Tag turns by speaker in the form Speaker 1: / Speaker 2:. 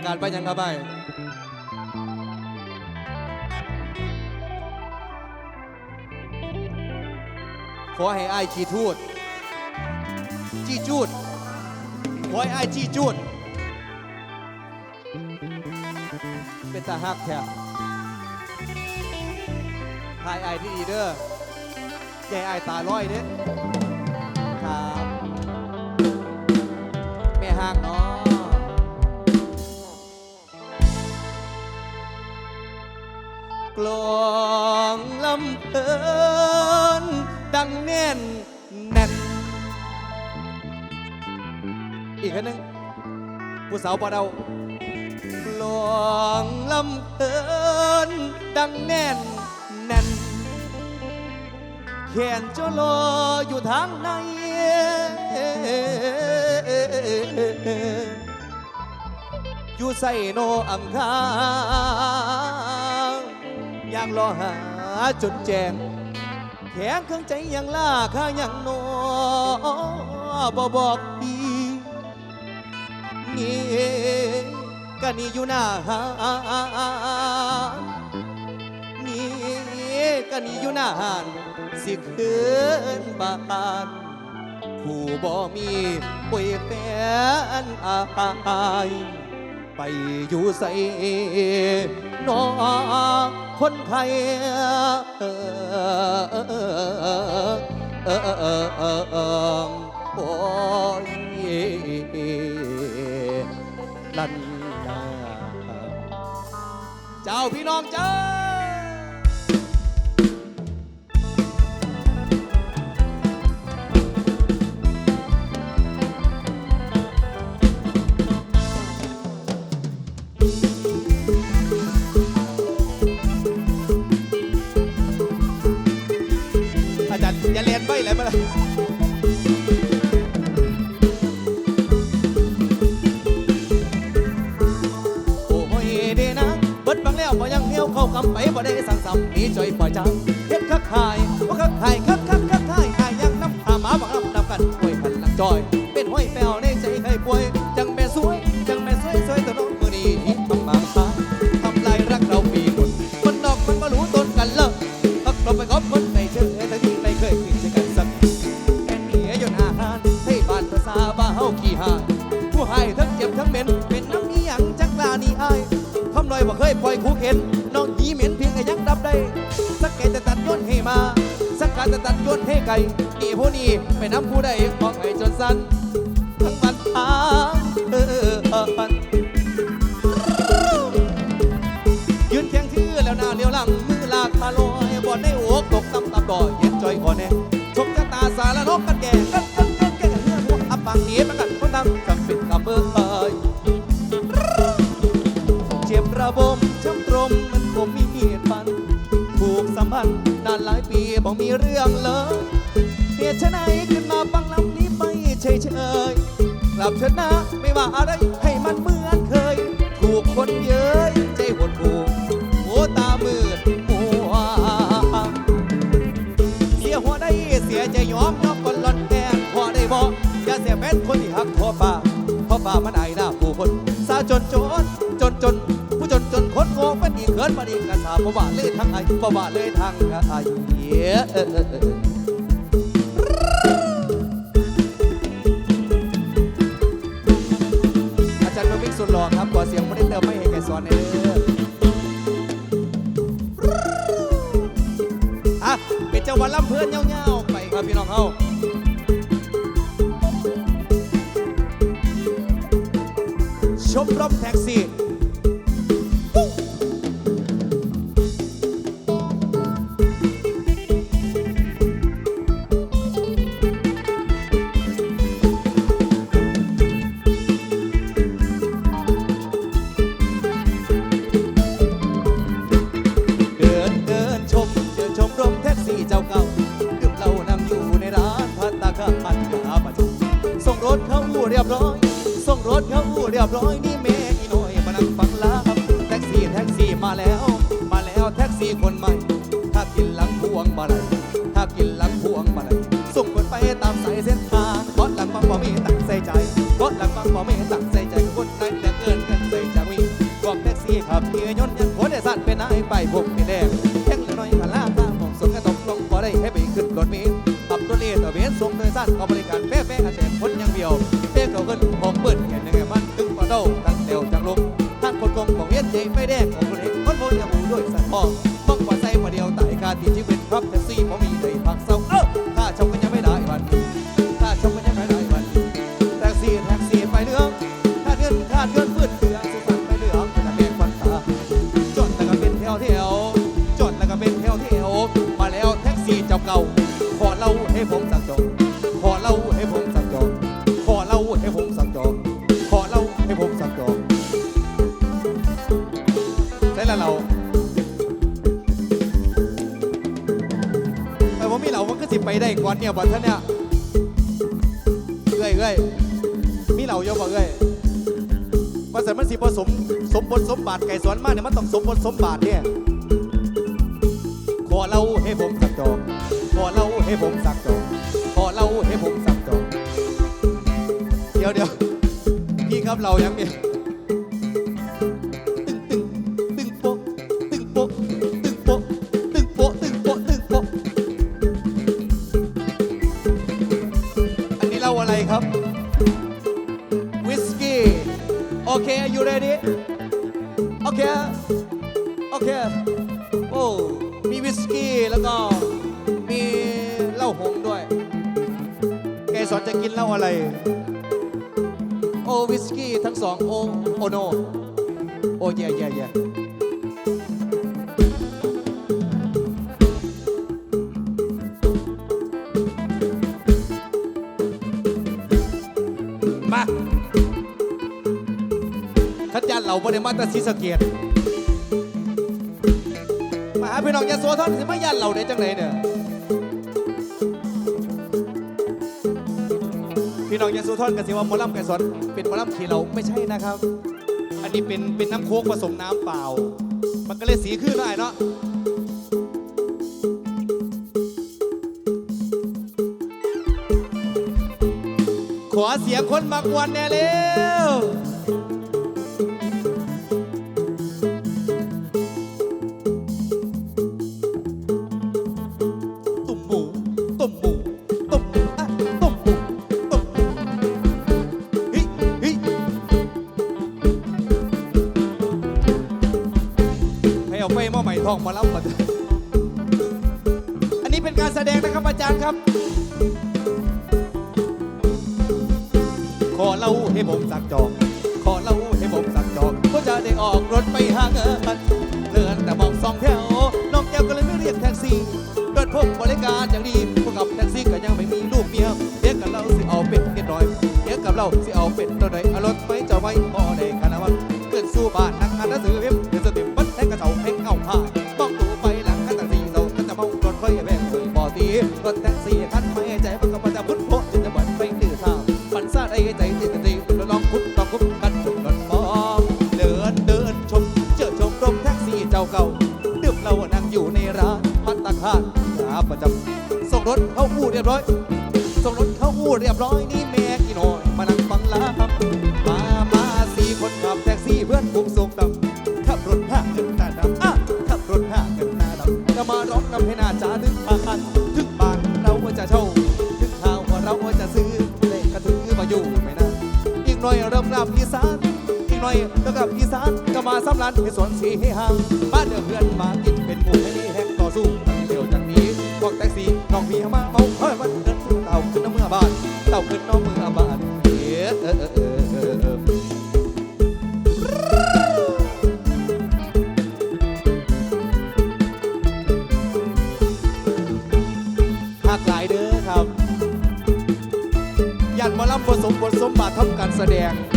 Speaker 1: ประกาศว่าหยังครับไอ้ขอให้ไอ้ายจีทูดจีจูดขอให้ไอ้ายจีจูด เป็นตาฮักแท้ทายไอ้ที่ดีเด้อใหญ่ไอ้ตาล้อยเด้ครับ ลองลำเพลินดังแน่นแน่น อีกคนหนึ่งผู้สาวปอเดากลองลำเพลินดังแน่นแน่นแขนโจโลอยู่ทางในอยู่ใส่โนอังคาง ยังรอหาจนแจงแข็งเครื่องใจยังล่าข้ายังโนบ่บอกดีนี่ก็นี่อยู่หน้าหานนี่ก็นี่อยู่หน้าหานสิคืนบ้านผู้บ่มีป่วยแฟนอายไปอยู่ใส่นอ คนไทยโอ้ยลันนาเจ้าพี่น้องเจ้า ฟังแล้วบ่ยังเหี่ยวเข้ากำไปบ่ได้สั่งซ้ำมีจอยปล่อยจังเฮ็ดคักหายว่าคักหายคักคักคักหายหายยังน้ำหาหมาบังรับนำกันป่วยพันหลังจอย ทำลอยบ่เคยปล่อยคู่เข็นน้องหีเหม็นเพียงไอ้ยังดับได้สักแกจะตัดย้อนให้มา สักการจะตัดย้อนให้ไก่นี่ผู้นี้ไปน้ำผู้ใดออกให้จนสั้นทั้งปันทางเออปันยืนเคียงชื่อแล้วหน้าเลี้ยวหลังมือลากมาลอยบอลในโอกตกตำตำดอยเย็นจอยก่อนแน่ชมชะตาสารนกกันกกัน บอกมีเรื่องเลยเหตุไฉนขึ้นมาฟังลำนี้ไปเฉยเฉยๆกลับเถิดนะไม่ว่าอะไร เงินมาดีกระสาบ่ว่าเลยทางไอ้บ่ว่าเลยทางไอ้เยเออเออเอาจารย์โนมิกสุดหล่อครับขอเสียงไม่ได้เติมไม่ให้แก่สอนในเด้ออะเป็นเจ้าวันลำเพลินเงาๆไปครับพี่น้องเฮาชมรมแท็กซี่ รถเข้าอู่เรียบร้อยส่งรถเข้าอู่เรียบร้อยนี่แม่อีน้อยมานั่งฟังลาบแท็กซี่แท็กซี่มาแล้ว มาแล้วแท็กซี่คนใหม่ ถ้ากินหลังพวงมาเลยถ้ากินหลังพวงมาเลยส่งคนไปตามสายเส้นทางรถหลังฟังบ่มีตั้งใจใจรถหลังฟังบ่มีตั้งใจใจคนไหนแต่เกินกันใจจะมีบอกแท็กซี่ขับเกียร์ยนต์ยังหัวได้สั่นไปไหนไปผม ด้วยสันทองบังกว่าใส่มาเดียวตายคาที่ชีวิตครับแท็กซี่พอมีได้พักเศร้าเออถ้าชมกันยังไม่ได้วันถ้าชมกันยังไม่ได้วันแท็กซี่แท็กซี่ไปเหลืองขาเงินขาเงินพืดเถื่อสุสันไปเหลืองจะแบกฟันตาจอดแล้วก็เป็นแถวแถวจอดแล้วก็เป็นแถวแถวมาแล้วแท็กซี่เจ้าเก่าขอเล่าให้ผมสั่งจอ อนเนี่ยบอลท่านเนี่ยเอ้ยเอ้ยมีเหล่าโยบ่เอ้ยว่าสันมันสิผสมสมบทสมบาทไก่สวนมากเนี่ยมันต้องสมบทสมบาทเนี่ยขอเล่าให้ผมสักจองขอเล่าให้ผมสักจองขอเล่าให้ผมสักจองเดี๋ยวเดี๋ยวพี่ครับเรายังเนี่ย อเค โอเค โอ้ มีวิสกี้แล้วก็มีเหล้าหงด้วยแกสอนจะกินเหล้าอะไร โอ้วิสกี้ทั้งสอง โอโอโน โอ้เย่เย่เย่ นเราบ่ได้มาแตาซีสะเกียดมาหาพี่น้องยาโสธรสิมายันเราได้จังไหนเนี่ยพี่น้องยาโสธรกันสิว่าหมอลำไก่สอนเป็นหมอลำที่เราไม่ใช่นะครับ อันนี้เป็นเป็นน้ำโค้กผสมน้ำเปล่า มันก็เลยสีขึ้นได้เนาะขอเสียงคนมากวนแน่เร็ว หม้อใหม่ทองมารับมาอันนี้เป็นการแสดงนะครับอาจารย์ครับ ขอเล่าให้ผมสักจอกขอเล่าให้ผมสักจอกก็จะได้ออกรถไปหาเงินเลื่อนแต่มองสองแถวน้องแก้วก็เลยไม่เรียกแท็กซี่รถพบบริการอย่างดี สีเราก็จะเมารถไฟแบกเลยบ่ตีรถแท็กซี่คันไม่ใจมันก็มาจะพุ่นโพจนจะบัดไปดื้อท่ามันซาได้ใจติดติดแล้วลองคุดลองคุดกันจนรถมองเดินเดินชมเจอชมรมแท็กซี่เจ้าเก่าดื่มเรานั่งอยู่ในร้านพัตตาคารขาประจำส่งรถเข้าอู่เรียบร้อยส่งรถเข้าอู่เรียบร้อยนี่แม่กี่หน้อยมานั่งฟังลาครับมามาสี่คนขับแท็กซี่เพื่อนผมส่งดำ หน้าดำจะมาร้องนำให้หน้าจ้าดึงปานถึงบานเราก็จะเช่าถึงข่าวว่าเราจะซื้อเลขกระถือมาอยู่ไม่นานอีกหน่อยเริ่มกลับอีสานอีกหน่อยก็กลับอีสานก็มาสำรันให้สวนสีให้ห่างบ้านเดือเพื่อนมากินเป็นหมู่ให้ดีแหกต่อสู้เดี๋ยวจากนี้พวกแท็กซี่ แสดง